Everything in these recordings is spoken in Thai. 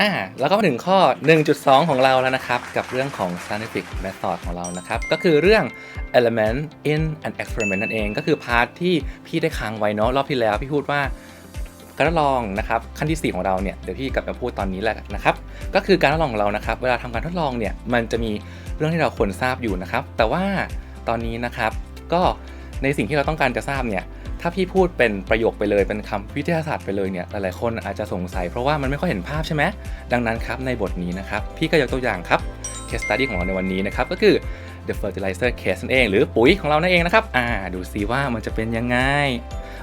อ่าแล้วก็มาถึงข้อ 1.2 ของเราแล้วนะครับ กับเรื่องของ scientific method ของเรานะครับ ก็คือเรื่อง element in an experiment นั่นเองก็คือพาร์ทที่พี่ได้ค้างไว้เนาะรอบที่แล้วพี่พูดว่าการทดลองนะครับขั้นที่ 4 ของเราเนี่ยเดี๋ยวพี่กลับมาพูดตอนนี้แหละนะครับ ก็คือการทดลองของเรานะครับ เวลาทำการทดลองเนี่ยมันจะมีเรื่องที่เราควรทราบอยู่นะครับ แต่ว่าตอนนี้นะครับก็ในสิ่งที่เราต้องการจะทราบเนี่ย ถ้าพี่พูดเป็นประโยคไปเลยเป็นคำวิทยาศาสตร์ไปเลยเนี่ยหลายๆคนอาจจะสงสัยเพราะว่ามันไม่ค่อยเห็นภาพใช่ไหมดังนั้นครับในบทนี้นะครับพี่ก็ยกตัวอย่างครับ case study ของเราในวันนี้นะครับก็คือ the fertilizer case นั่นเอง หรือปุ๋ยของเรานั่นเองนะครับ อ่า ดูซิว่ามันจะเป็นยังไง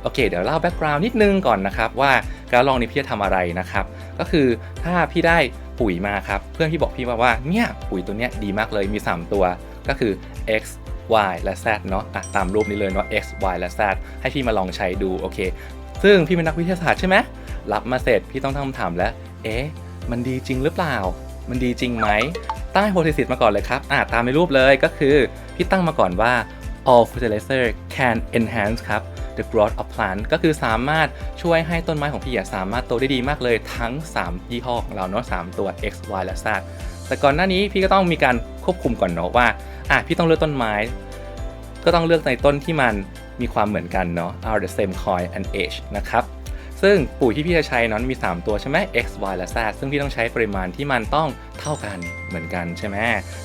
โอเค เดี๋ยวเล่าแบ็กกราวน์นิดนึงก่อนนะครับ ว่าการลองนี้พี่จะทำอะไรนะครับ ก็คือถ้าพี่ได้ปุ๋ยมาครับ เพื่อนพี่บอกพี่มาว่าเนี่ยปุ๋ยตัวเนี้ยดีมากเลยมี 3 ตัว ก็คือ x y และ z เนาะอะตามรูปนี้เลยเนาะ x y และ z ให้พี่มาลองใช้ดูโอเค ซึ่งพี่เป็นนักวิทยาศาสตร์ใช่ไหมรับมาเสร็จพี่ต้องตั้งคำถามแล้ว เอ๊ะ มันดีจริงหรือเปล่า มันดีจริงไหมตั้งไฮโพเทซิสมาก่อนเลยครับอ่าตามในรูปเลยก็คือ พี่ตั้งมาก่อนว่า all fertilizer can enhance ครับ the growth of plant ก็คือสามารถช่วยให้ต้นไม้ของพี่อะสามารถโตได้ดีมากเลยทั้ง 3 ยี่ห้อของเราเนาะ3ตัว x y และ z แต่ก่อนหน้านี้พี่ก็ต้องมีการควบคุมก่อนเนาะว่าอะพี่ต้องเลือกต้นไม้ ก็ต้องเลือกในต้นที่มันมีความเหมือนกันเนาะ are the same coin and age นะครับ ซึ่งปุ๋ยที่พี่จะใช้นั้นมี 3 ตัวใช่ไหม x y และ z ซึ่งพี่ต้องใช้ปริมาณที่มันต้องเท่ากันเหมือนกันใช่ไหม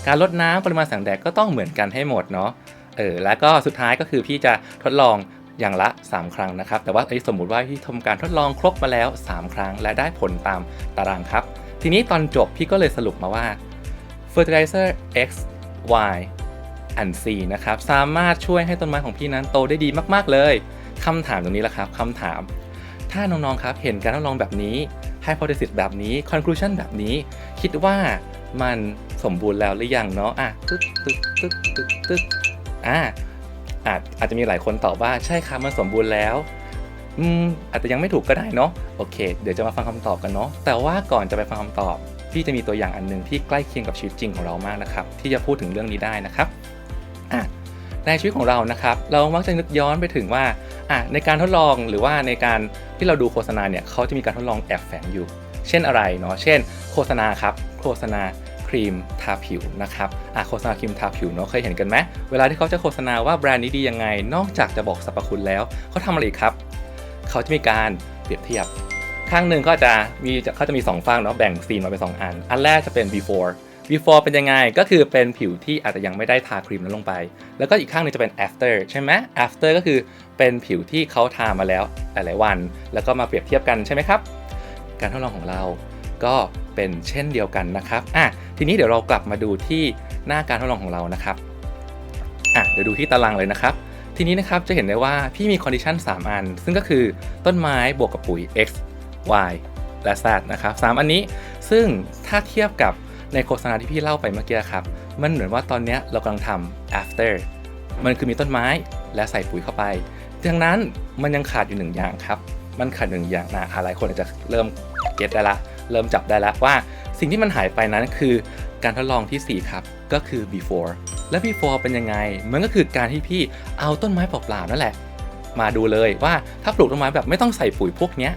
การลดน้ำปริมาณแสงแดดก็ต้องเหมือนกันให้หมดเนาะเออแล้วก็สุดท้ายก็คือพี่จะทดลองอย่างละ 3 ครั้งนะครับ แต่ว่าสมมุติว่าพี่ทำการทดลองครบมาแล้ว 3 ครั้ง และได้ผลตามตารางครับ ทีนี้ตอนจบพี่ก็เลยสรุปมาว่า fertilizer x y and c นะครับ สามารถช่วยให้ต้นไม้ของพี่นั้นโตได้ดีมาก ๆ เลยคำถามตรงนี้แหละครับคำถาม ถ้าน้อง ๆ ครับ เห็นการทดลองแบบนี้ hypothesis แบบนี้ conclusion แบบนี้ คิดว่ามันสมบูรณ์แล้วหรือยังเนาะอะตึ๊กตึ๊กตึ๊กตึ๊กตึ๊กอะอาจอาจจะมีหลายคนตอบว่าใช่ครับมันสมบูรณ์แล้ว อืมอาจจะยังไม่ถูกก็ได้เนาะโอเค เดี๋ยวจะมาฟังคำตอบกันเนาะแต่ว่าก่อนจะไปฟังคำตอบ พี่จะมีตัวอย่างอันหนึ่งที่ใกล้เคียงกับชีวิตจริงของเรามากนะครับ ที่จะพูดถึงเรื่องนี้ได้นะครับอะในชีวิตของเรานะครับ เรามักจะนึกย้อนไปถึงว่าอะในการทดลองหรือว่าในการที่เราดูโฆษณาเนี่ยเขาจะมีการทดลองแอบแฝงอยู่ เช่นอะไรเนาะเช่น โฆษณาครับ โฆษณาครีมทาผิวนะครับอะโฆษณาครีมทาผิวเนาะเคยเห็นกันไหมเวลาที่เขาจะโฆษณาว่าแบรนด์นี้ดียังไง นอกจากจะบอกสรรพคุณแล้วเขาทำอะไรอีกครับ เขาจะมีการเปรียบเทียบ ข้างหนึ่งก็จะมีเขาจะมี2ฝั่งเนาะแบ่งซีนมาเป็น 2 อัน อันแรกจะเป็น before before เป็นยังไง ก็คือเป็นผิวที่อาจจะยังไม่ได้ทาครีมนั้นลงไป แล้วก็อีกข้างหนึงจะเป็น after ใช่ไหม after ก็คือเป็นผิวที่เขาทามาแล้วหลายๆวัน แล้วก็มาเปรียบเทียบกันใช่ไหมครับ การทดลองของเราก็เป็นเช่นเดียวกันนะครับอะทีนี้เดี๋ยวเรากลับมาดูที่หน้าการทดลองของเรานะครับอะเดี๋ยวดูที่ตารางเลยนะครับ ทีนี้นะครับจะเห็นได้ว่าพี่มีคอนดิชัน3 อัน ซึ่งก็คือต้นไม้บวกกับปุ๋ย x y และ z นะครับสามอันนี้ซึ่งถ้าเทียบกับในโฆษณาที่พี่เล่าไปเมื่อกี้ครับ มันเหมือนว่าตอนนี้เรากำลังทำ after มันคือมีต้นไม้และใส่ปุ๋ยเข้าไป ดังนั้นมันยังขาดอยู่หนึ่งอย่างครับ มันขาดหนึ่งอย่างนะหลายคนอาจจะเริ่มเก็ตได้ละ เริ่มจับได้ล้วว่าสิ่งที่มันหายไปนั้นคือการทดลองทีสี่4 ครับ ก็คือ before และ before เป็นยังไง มันก็คือการที่พี่เอาต้นไม้เปล่าๆนั่นแหละ มาดูเลยว่าถ้าปลูกต้นไม้แบบไม่ต้องใส่ปุ๋ยพวกนี้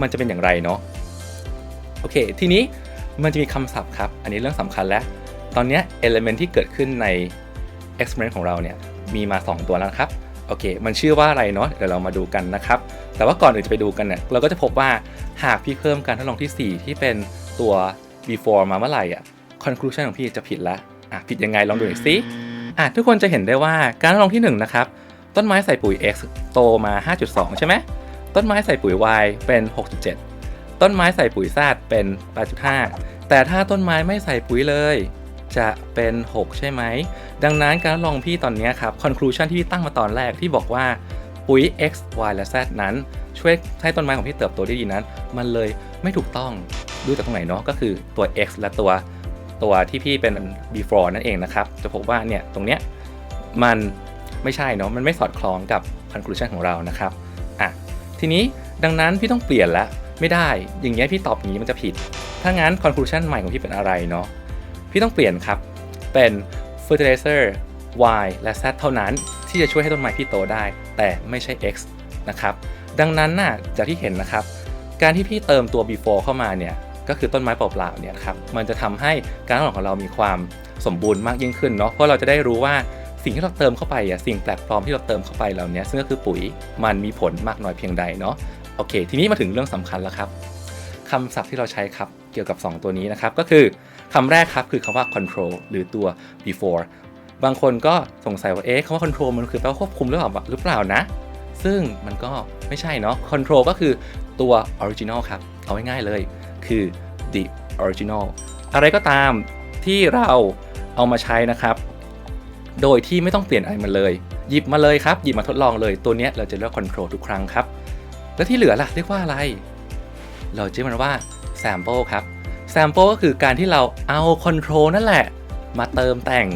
มันจะเป็นอย่างไรเนาะโอเค ทีนี้มันจะมีคำศัพท์ครับ อันนี้เรื่องสำคัญแล้ว ตอนนี้ element ที่เกิดขึ้นใน experiment ของเราเนี่ยมีมา 2 ตัวแล้วครับโอเค มันชื่อว่าอะไรเนาะ เดี๋ยวเรามาดูกันนะครับ แต่ว่าก่อนอื่นจะไปดูกันเนี่ย เราก็จะพบว่าหากพี่เพิ่มการทดลองทีสี่4 ที่เป็นตัว before มาเมื่อไหร่อะ conclusion ของพี่จะผิดละ อะผิดยังไงลองดูหน่อยสิอะทุกคนจะเห็นได้ว่าการทดลองที่1นะครับต้นไม้ใส่ปุ๋ย x โตมา 5.2 ใช่ไหมต้นไม้ใส่ปุ๋ย y เป็น 6.7 ต้นไม้ใส่ปุ๋ย z เป็น 8.5 แต่ถ้าต้นไม้ไม่ใส่ปุ๋ยเลย จะเป็น 6 ใช่ไหม ดังนั้นการทดลองพี่ตอนนี้ครับ conclusion ที่พี่ตั้งมาตอนแรกที่บอกว่าปุ๋ย x y และ z นั้น ช่วยให้ต้นไม้ของพี่เติบโตได้ดีนั้น มันเลยไม่ถูกต้องดูจากตรงไหนเนาะก็คือตัว x และตัว ตัวที่พี่เป็น before นั่นเองนะครับ จะพบว่าเนี่ยตรงเนี้ยมันไม่ใช่เนาะมันไม่สอดคล้องกับ conclusion ของเรานะครับอะทีนี้ดังนั้นพี่ต้องเปลี่ยนละไม่ได้ อย่างเงี้ยพี่ตอบอย่างนี้มันจะผิด ถ้างั้น conclusion ใหม่ของพี่เป็นอะไรเนาะพี่ต้องเปลี่ยนครับ เป็น fertilizer Y และ Z เท่านั้นที่จะช่วยให้ต้นไม้พี่โตได้ แต่ไม่ใช่ X นะครับ ดังนั้นน่ะจากที่เห็นนะครับ การที่พี่เติมตัว before เข้ามาเนี่ย ก็คือต้นไม้เปล่าๆเนี่ยครับมันจะทำให้การทดลองของเรามีความสมบูรณ์มากยิ่งขึ้นเนาะเพราะเราจะได้รู้ว่าสิ่งที่เราเติมเข้าไปอะสิ่งแปลกปลอมที่เราเติมเข้าไปเหล่านี้ซึ่งก็คือปุ๋ยมันมีผลมากน้อยเพียงใดเนาะโอเค ทีนี้มาถึงเรื่องสำคัญแล้วครับคำศัพท์ที่เราใช้ครับเกี่ยวกับ 2 ตัวนี้นะครับก็คือคำแรกครับคือคำว่า control หรือตัว before บางคนก็สงสัยว่าเอ๊ะคำว่า control มันคือแปลว่าควบคุมหรือเปล่าหรือเปล่านะ ซึ่งมันก็ไม่ใช่เนาะ control ก็คือตัว original ครับ เอาง่ายๆเลย คือ the original อะไรก็ตามที่เราเอามาใช้นะครับ โดยที่ไม่ต้องเปลี่ยนอะไรมันเลย หยิบมาเลยครับ หยิบมาทดลองเลยตัวนี้เราจะเรียก control ทุกครั้งครับ แล้วที่เหลือล่ะเรียกว่าอะไร เราจะมันว่า sample ครับ sample ก็คือการที่เราเอา control นั่นแหละ มาเติมแต่ง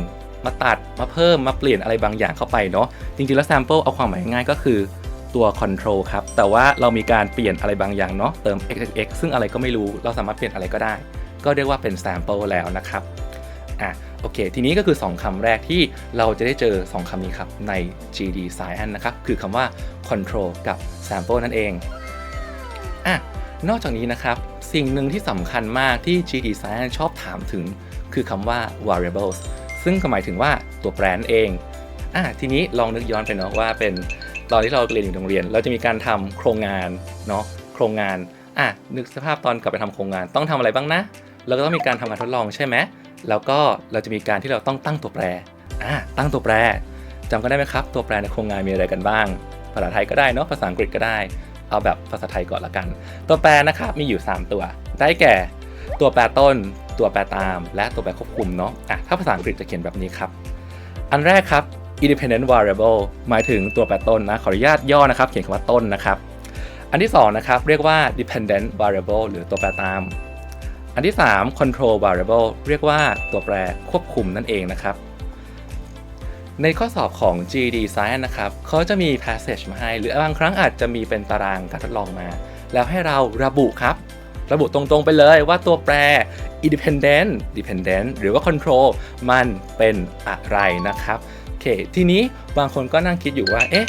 มาตัดมาเพิ่มมาเปลี่ยนอะไรบางอย่างเข้าไปเนาะจริงๆแล้ว sample เอาความหมายง่ายก็คือ ตัว control ครับ แต่ว่าเรามีการเปลี่ยนอะไรบางอย่างเนาะเติม x x x ซึ่งอะไรก็ไม่รู้เราสามารถเปลี่ยนอะไรก็ได้ ก็เรียกว่าเป็น sample แล้วนะครับอะโอเค ทีนี้ก็คือ 2คำแรกที่เราจะได้เจอ 2คำนี้ครับ ใน GD Science นะครับ คือคำว่า control กับ sample นั่นเองอะนอกจากนี้นะครับ สิ่งหนึ่งที่สำคัญมากที่ GD Science ชอบถามถึง คือคำว่า variables ซึ่งก็หมายถึงว่าตัวแปรนั่นเองอะทีนี้ลองนึกย้อนไปเนาะว่าเป็น ตอนที่เราเรียนอยู่โรงเรียน เราจะมีการทำโครงงานเนาะโครงงานอะนึกสภาพตอนกลับไปทำโครงงาน ต้องทำอะไรบ้างนะเราก็ต้องมีการทำการทดลองใช่ไหมแล้วก็เราจะมีการที่เราต้องตั้งตัวแปรอะตั้งตัวแปรจำกันได้ไหมครับ ตัวแปรในโครงงานมีอะไรกันบ้าง ภาษาไทยก็ได้เนาะภาษาอังกฤษก็ได้ เอาแบบภาษาไทยก่อนละกัน ตัวแปรนะครับมีอยู่ 3 ตัว ได้แก่ ตัวแปรต้น ตัวแปรตาม และตัวแปรควบคุมเนาะอะถ้าภาษาอังกฤษจะเขียนแบบนี้ครับ อันแรกครับ independent variable หมายถึงตัวแปรต้นนะ ขออนุญาตย่อนะครับ เขียนคำว่าต้นนะครับ อันที่2นะครับ เรียกว่า dependent variable หรือตัวแปรตาม อันที่ 3 control variable เรียกว่าตัวแปรควบคุมนั่นเองนะครับ ในข้อสอบของ GD Science นะครับเขาจะมี passage มาให้ หรือบางครั้งอาจจะมีเป็นตารางการทดลองมา แล้วให้เราระบุครับ ระบุตรงๆไปเลยว่าตัวแปร independent dependent หรือว่า control มันเป็นอะไรนะครับ เค ทีนี้บางคนก็นั่งคิดอยู่ว่า เอ๊ะ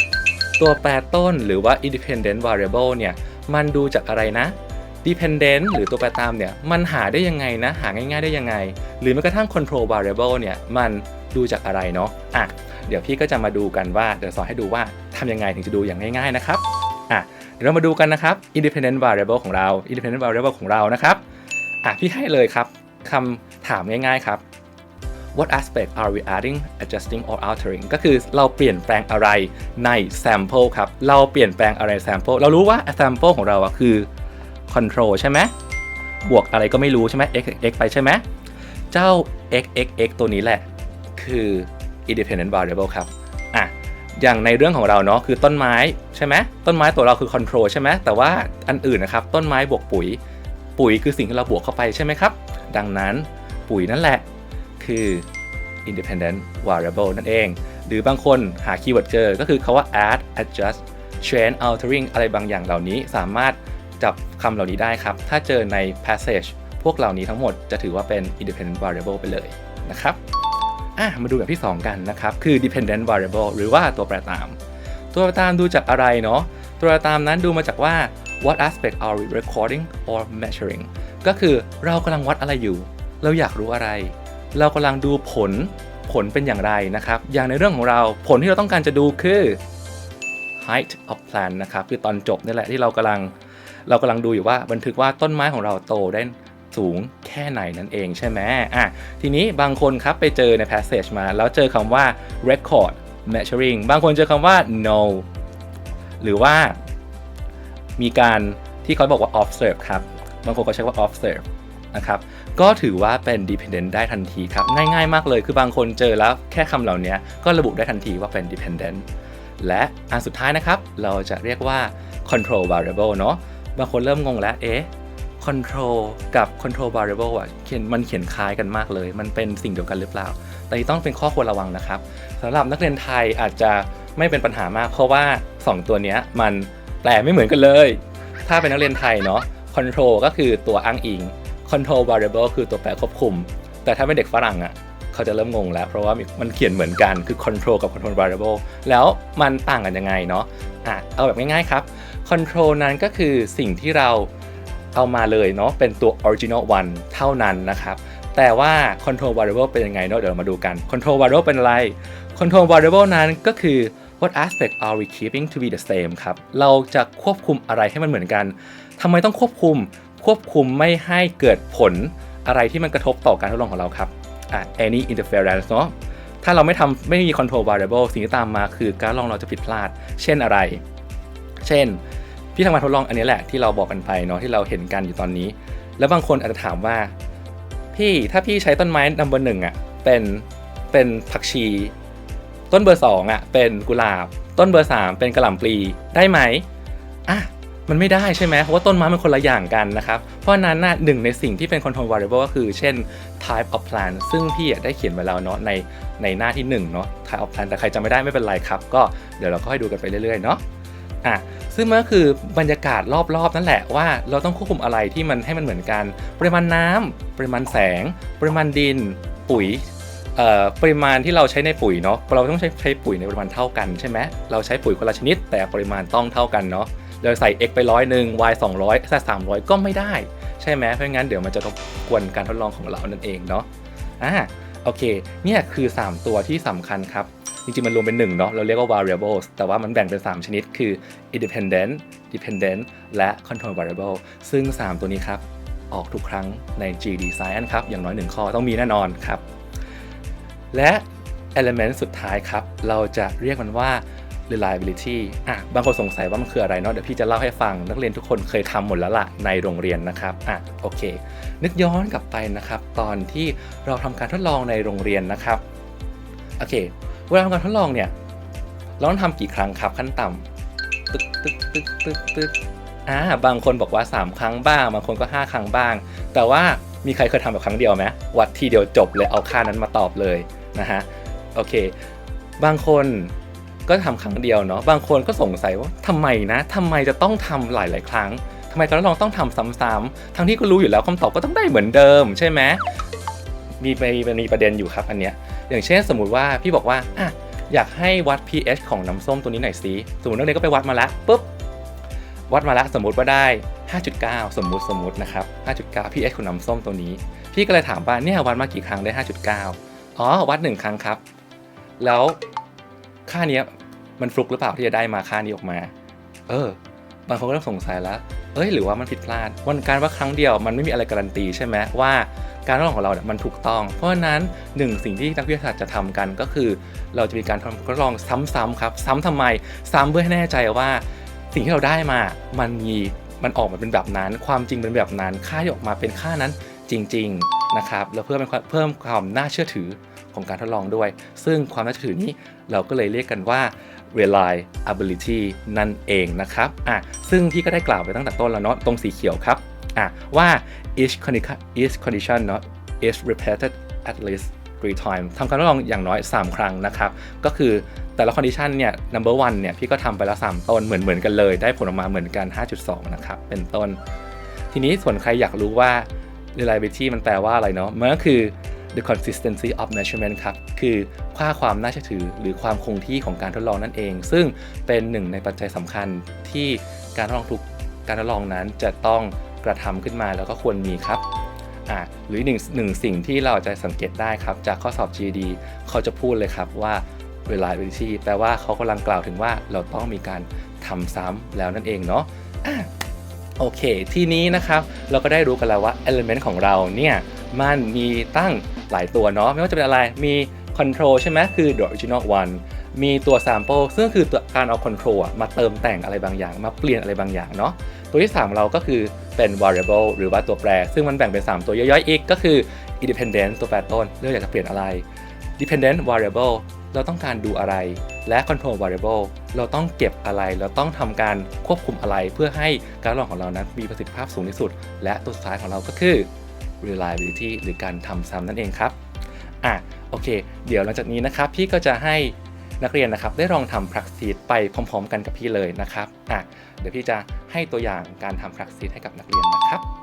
ตัวแปรต้นหรือว่า independent variable เนี่ย มันดูจากอะไรนะ dependent หรือตัวแปรตามเนี่ย มันหาได้ยังไงนะ หาง่ายๆได้ยังไง หรือแม้กระทั่ง control variable เนี่ย มันดูจากอะไรเนาะ อะ เดี๋ยวพี่ก็จะมาดูกันว่า เดี๋ยวสอนให้ดูว่าทำยังไงถึงจะดูอย่างง่ายๆนะครับ อะ เดี๋ยวเรามาดูกันนะครับ independent variable ของเรา independent variable ของเรานะครับ อะ พี่ให้เลยครับคำถามง่ายๆครับ what aspect are we adding adjusting or altering ก็คือเราเปลี่ยนแปลงอะไรใน sample ครับ เราเปลี่ยนแปลงอะไร sample เรารู้ว่า sample ของเราอะคือ control ใช่ไหมบวกอะไรก็ไม่รู้ใช่ไหม x x ไปใช่ไหมเจ้า x x x ตัวนี้แหละ คือ independent variable ครับอะอย่างในเรื่องของเราเนาะคือต้นไม้ใช่ไหมต้นไม้ตัวเราคือ control ใช่ไหมแต่ว่าอันอื่นนะครับต้นไม้บวกปุ๋ย ปุ๋ยคือสิ่งที่เราบวกเข้าไปใช่ไหมครับ ดังนั้นปุ๋ยนั่นแหละ คือ independent variable นั่นเอง หรือบางคนหาคีย์เวิร์ดเจอ ก็คือคาว่า add adjust change altering อะไรบางอย่างเหล่านี้สามารถจับคำเหล่านี้ได้ครับ ถ้าเจอใน passage พวกเหล่านี้ทั้งหมดจะถือว่าเป็น independent variable ไปเลยนะครับอะมาดูแบบที่ 2 กันนะครับ คือ dependent variable หรือว่าตัวแปรตาม ตัวแปรตามดูจากอะไรเนาะ ตัวแปรตามนั้นดูมาจากว่า what aspect are we recording or measuring ก็คือเรากำลังวัดอะไรอยู่ เราอยากรู้อะไร เรากำลังดูผลผลเป็นอย่างไรนะครับ อย่างในเรื่องของเราผลที่เราต้องการจะดูคือ height of plant นะครับคือตอนจบนี่แหละที่เรากำลังเรากำลังดูอยู่ว่าบันทึกว่าต้นไม้ของเราโตได้สูงแค่ไหนนั่นเองใช่ไหมอะทีนี้บางคนครับไปเจอใน passage มา แล้วเจอคำว่า record measuring บางคนเจอคำว่า no หรือว่ามีการที่เขาบอกว่า observe ครับ บางคนก็ใช้ว่า observe นะครับ ก็ถือว่าเป็น dependent ได้ทันทีครับ ง่ายๆ มากเลย คือบางคนเจอแล้วแค่คำเหล่านี้ก็ระบุได้ทันทีว่าเป็น dependent และอันสุดท้ายนะครับ เราจะเรียกว่า control variable เนาะบางคนเริ่มงงแล้ว เอ๊ะ control กับ control variable อะเขียนมันเขียนคล้ายกันมากเลย มันเป็นสิ่งเดียวกันหรือเปล่า แต่ต้องเป็นข้อควรระวังนะครับสำหรับนักเรียนไทยอาจจะไม่เป็นปัญหามาก เพราะว่า 2 ตัวนี้มันแปลไม่เหมือนกันเลย ถ้าเป็นนักเรียนไทยเนาะ control ก็คือตัวอ้างอิง control variable คือตัวแปรควบคุม แต่ถ้าเป็นเด็กฝรั่งอะเขาจะเริ่มงงแล้ว เพราะว่ามันเขียนเหมือนกันคือ control กับ control variable แล้วมันต่างกันยังไงเนาะอะเอาแบบง่ายๆครับ control นั้นก็คือสิ่งที่เราเอามาเลยเนาะเป็นตัว original one เท่านั้นนะครับ แต่ว่า control variable เป็นยังไงเนาะเดี๋ยวเรามาดูกัน control variable เป็นอะไร control variable นั้นก็คือ what aspect are we keeping to be the same ครับ เราจะควบคุมอะไรให้มันเหมือนกันทำไมต้องควบคุม ควบคุมไม่ให้เกิดผลอะไรที่มันกระทบต่อการทดลองของเราครับอะ any interference เนาะถ้าเราไม่ทำไม่มี control variable สิ่งที่ตามมาคือการทดลองเราจะผิดพลาด เช่นอะไร เช่นพี่ทำการทดลองอันนี้แหละที่เราบอกกันไปเนาะที่เราเห็นกันอยู่ตอนนี้ แล้วบางคนอาจจะถามว่า พี่ถ้าพี่ใช้ต้นไม้นัมเบอร์หนึ่งอะเป็นเป็นผักชี ต้นเบอร์สองอะเป็นกุหลาบ ต้นเบอร์สามเป็นกระหล่ำปลีได้ไหมอะ มันไม่ได้ใช่ไหมเพราะว่าต้นไม้มันคนละอย่างกันนะครับ เพราะฉะนั้นนะหนึ่งในสิ่งที่เป็น control variable ก็คือ เช่น type of plant ซึ่งพี่ได้เขียนไว้แล้วเนาะในในหน้าที่1เนาะ type of plant แต่ใครจำไม่ได้ไม่เป็นไรครับ ก็เดี๋ยวเราก็ให้ดูกันไปเรื่อยๆเนาะอะซึ่งมันก็คือบรรยากาศรอบๆ นั่นแหละว่าเราต้องควบคุมอะไรที่มันให้มันเหมือนกัน ปริมาณน้ำปริมาณแสง ปริมาณดิน ปุ๋ยเอ่อปริมาณที่เราใช้ในปุ๋ยเนาะเราต้องใช้ใช้ปุ๋ยในปริมาณเท่ากันใช่ไหมเราใช้ปุ๋ยคนละชนิด แต่ปริมาณต้องเท่ากันเนาะ เราใส่ x ไปร้อยหนึ่ง y 200 z 300 ก็ไม่ได้ ใช่ไหมเพราะงั้นเดี๋ยวมันจะรบกวนการทดลองของเรานั่นเองเนาะอ่าโอเค เนี่ยคือ 3 ตัวที่สำคัญครับ จริงๆ มันรวมเป็น1เนาะเราเรียกว่า variables แต่ว่ามันแบ่งเป็น 3 ชนิดคือ independent dependent และ control variable ซึ่ง 3 ตัวนี้ครับ ออกทุกครั้งใน GD Science ครับ อย่างน้อย 1 ข้อต้องมีแน่นอนครับ และ element สุดท้ายครับ เราจะเรียกมันว่า reliability อะบางคนสงสัยว่ามันคืออะไรเนาะเดี๋ยวพี่จะเล่าให้ฟังนักเรียนทุกคนเคยทำหมดแล้วล่ะในโรงเรียนนะครับอะโอเค นึกย้อนกลับไปนะครับ ตอนที่เราทำการทดลองในโรงเรียนนะครับโอเค เวลาทำการทดลองเนี่ยเราต้องทำกี่ครั้งครับขั้นต่ำตึกตึกตึกตึกตึกอ่าบางคนบอกว่า 3 ครั้งบ้างบางคนก็ 5 ครั้งบ้าง แต่ว่ามีใครเคยทำแบบครั้งเดียวไหมวัดทีเดียวจบเลยเอาค่านั้นมาตอบเลยนะฮะโอเค บางคน ก็ทำครั้งเดียวเนาะบางคนก็สงสัยว่าทำไมนะทำไมจะต้องทำหลาย ๆ ครั้งทำไมการทดลองต้องทำซ้ำๆทั้งที่ก็รู้อยู่แล้วคำตอบก็ต้องได้เหมือนเดิม ใช่ไหมมีมีมีประเด็นอยู่ครับอันเนี้ยอย่างเช่นสมมุติว่าพี่บอกว่าอะอยากให้วัด pH ของน้ำส้มตัวนี้หน่อยสิสมมตินักเรียนก็ไปวัดมาแล้วปุ๊บวัดมาแล้วสมมุติว่าได้ 5.9 สมมุติสมมุตินะครับ 5.9 pH ของน้ำส้มตัวนี้ พี่ก็เลยถามว่าเนี่ยวัดมากี่ครั้งได้ 5.9 อ๋อวัด 1 ครั้งครับ แล้ว ค่าเนี้ยมันฟลุกหรือเปล่าที่จะได้มาค่านี้ออกมา เออ บางคนก็เริ่มสงสัยแล้ว เอ้ย หรือว่ามันผิดพลาด วันการว่าครั้งเดียวมันไม่มีอะไรการันตีใช่ไหมว่าการทดลองของเราเนี่ยมันถูกต้อง เพราะฉะนั้นหนึ่งสิ่งที่นักวิทยาศาสตร์จะทำกันก็คือ เราจะมีการทดลองซ้ำๆครับ ซ้ำทำไม ซ้ำเพื่อให้แน่ใจว่า สิ่งที่เราได้มา มันมีมันออกมาเป็นแบบนั้น ความจริงเป็นแบบนั้น ค่าที่ออกมาเป็นค่านั้นจริง ๆ นะครับ แล้วเพื่อเพิ่มความน่าเชื่อถือ ของการทดลองด้วย ซึ่งความน่าเชื่อถือนี้เราก็เลยเรียกกันว่า reliability นั่นเองนะครับอะซึ่งพี่ก็ได้กล่าวไปตั้งแต่ต้นแล้วเนาะตรงสีเขียวครับอะว่า each condition each condition เนาะ is repeated at least three times ทำการทดลองอย่างน้อย 3 ครั้งนะครับ ก็คือแต่ละ condition เนี่ย number one เนี่ย พี่ก็ทำไปแล้ว 3 ต้นเหมือนเหมือนกันเลย ได้ผลออกมาเหมือนกัน 5.2 นะครับ เป็นต้น ทีนี้ส่วนใครอยากรู้ว่า reliability มันแปลว่าอะไรเนาะ มันก็คือ the consistency of measurement ครับ คือค่าความน่าเชื่อถือหรือความคงที่ของการทดลองนั่นเอง ซึ่งเป็นหนึ่งในปัจจัยสำคัญที่การทดลองทุกการทดลองนั้นจะต้องกระทำขึ้นมาแล้วก็ควรมีครับอะหรือหนึ่งหนึ่งสิ่งที่เราจะสังเกตได้ครับ จากข้อสอบ GED เขาจะพูดเลยครับว่า reliability แปลว่าเขากำลังกล่าวถึงว่าเราต้องมีการทำซ้ำแล้วนั่นเองเนาะอะโอเค ทีนี้นะครับ เราก็ได้รู้กันแล้วว่า element ของเราเนี่ย มันมีตั้ง หลายตัวเนาะไม่ว่าจะเป็นอะไรมี control ใช่ไหมคือ the original one มีตัว sample ซึ่งคือตัวการเอา control มาเติมแต่งอะไรบางอย่าง มาเปลี่ยนอะไรบางอย่างเนาะตัวที่ 3 เราก็คือเป็น variable หรือว่าตัวแปร ซึ่งมันแบ่งเป็น 3 ตัวย่อยๆอีกก็คือ independent ตัวแปรต้นเลือกอยากจะเปลี่ยนอะไร dependent variable เราต้องการดูอะไร และ control variable เราต้องเก็บอะไร เราต้องทำการควบคุมอะไร เพื่อให้การลองของเรานั้นมีประสิทธิภาพสูงที่สุด และตัวสุดท้ายของเราก็คือ reliability หรือการทำซ้ำนั่นเองครับอะโอเค เดี๋ยวหลังจากนี้นะครับ พี่ก็จะให้นักเรียนนะครับได้ลองทำ practice ไปพร้อม ๆ กันกับพี่เลยนะครับอะเดี๋ยวพี่จะให้ตัวอย่างการทำ practice ให้กับนักเรียนนะครับ